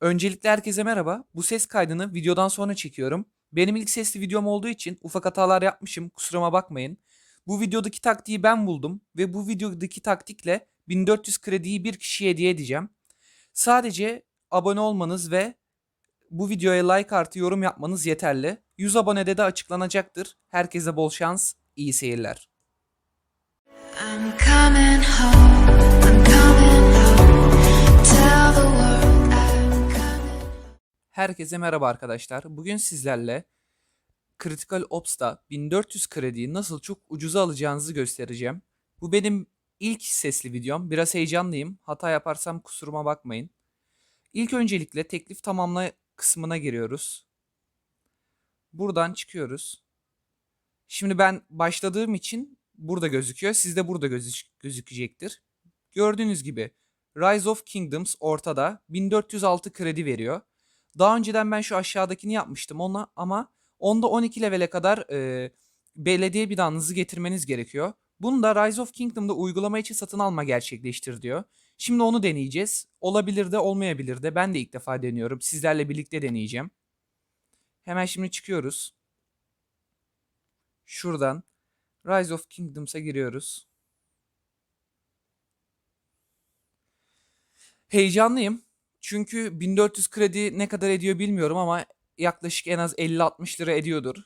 Öncelikle herkese merhaba. Bu ses kaydını videodan sonra çekiyorum. Benim ilk sesli videom olduğu için ufak hatalar yapmışım. Kusuruma bakmayın. Bu videodaki taktiği ben buldum ve bu videodaki taktikle 1400 krediyi bir kişiye hediye edeceğim. Sadece abone olmanız ve bu videoya like artı yorum yapmanız yeterli. 100 abonede de açıklanacaktır. Herkese bol şans, iyi seyirler. I'm coming home. Herkese merhaba arkadaşlar. Bugün sizlerle Critical Ops'ta 1400 krediyi nasıl çok ucuza alacağınızı göstereceğim. Bu benim ilk sesli videom. Biraz heyecanlıyım. Hata yaparsam kusuruma bakmayın. İlk öncelikle teklif tamamla kısmına giriyoruz. Buradan çıkıyoruz. Şimdi ben başladığım için burada gözüküyor. Sizde burada gözü- gözükecektir. Gördüğünüz gibi Rise of Kingdoms ortada 1406 kredi veriyor. Daha önceden ben şu aşağıdakini yapmıştım ona ama onda 12 levele kadar e, belediye binanızı getirmeniz gerekiyor. Bunu da Rise of Kingdom'da uygulama için satın alma gerçekleştir diyor. Şimdi onu deneyeceğiz. Olabilir de olmayabilir de. Ben de ilk defa deniyorum. Sizlerle birlikte deneyeceğim. Hemen şimdi çıkıyoruz. Şuradan Rise of Kingdoms'a giriyoruz. Heyecanlıyım. Çünkü 1400 kredi ne kadar ediyor bilmiyorum ama yaklaşık en az 50-60 lira ediyordur.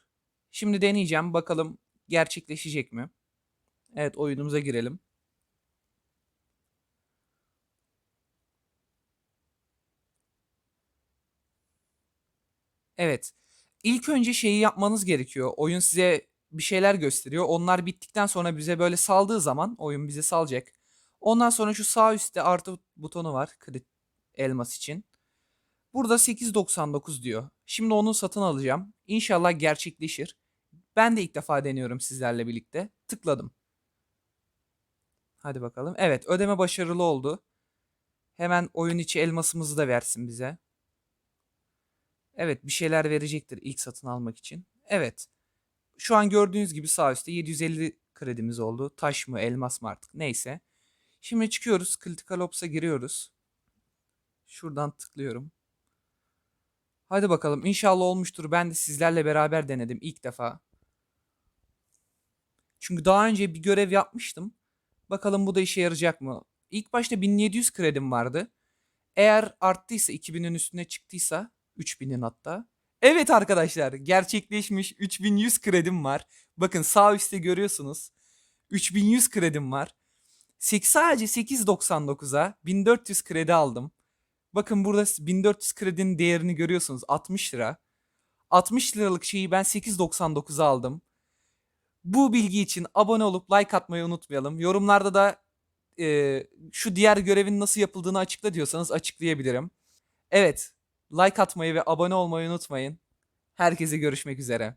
Şimdi deneyeceğim bakalım gerçekleşecek mi? Evet oyunumuza girelim. Evet. İlk önce şeyi yapmanız gerekiyor. Oyun size bir şeyler gösteriyor. Onlar bittikten sonra bize böyle saldığı zaman oyun bize salacak. Ondan sonra şu sağ üstte artı butonu var. Kredi elmas için. Burada 8.99 diyor. Şimdi onu satın alacağım. İnşallah gerçekleşir. Ben de ilk defa deniyorum sizlerle birlikte. Tıkladım. Hadi bakalım. Evet ödeme başarılı oldu. Hemen oyun içi elmasımızı da versin bize. Evet bir şeyler verecektir ilk satın almak için. Evet. Şu an gördüğünüz gibi sağ üstte 750 kredimiz oldu. Taş mı elmas mı artık neyse. Şimdi çıkıyoruz. Critical Ops'a giriyoruz. Şuradan tıklıyorum. Hadi bakalım inşallah olmuştur. Ben de sizlerle beraber denedim ilk defa. Çünkü daha önce bir görev yapmıştım. Bakalım bu da işe yarayacak mı? İlk başta 1700 kredim vardı. Eğer arttıysa 2000'in üstüne çıktıysa 3000'in hatta. Evet arkadaşlar gerçekleşmiş 3100 kredim var. Bakın sağ üstte görüyorsunuz. 3100 kredim var. Sek- Sadece 8.99'a 1400 kredi aldım. Bakın burada 1400 kredinin değerini görüyorsunuz 60 lira. 60 liralık şeyi ben 8.99'a aldım. Bu bilgi için abone olup like atmayı unutmayalım. Yorumlarda da e, şu diğer görevin nasıl yapıldığını açıkla diyorsanız açıklayabilirim. Evet, like atmayı ve abone olmayı unutmayın. Herkese görüşmek üzere.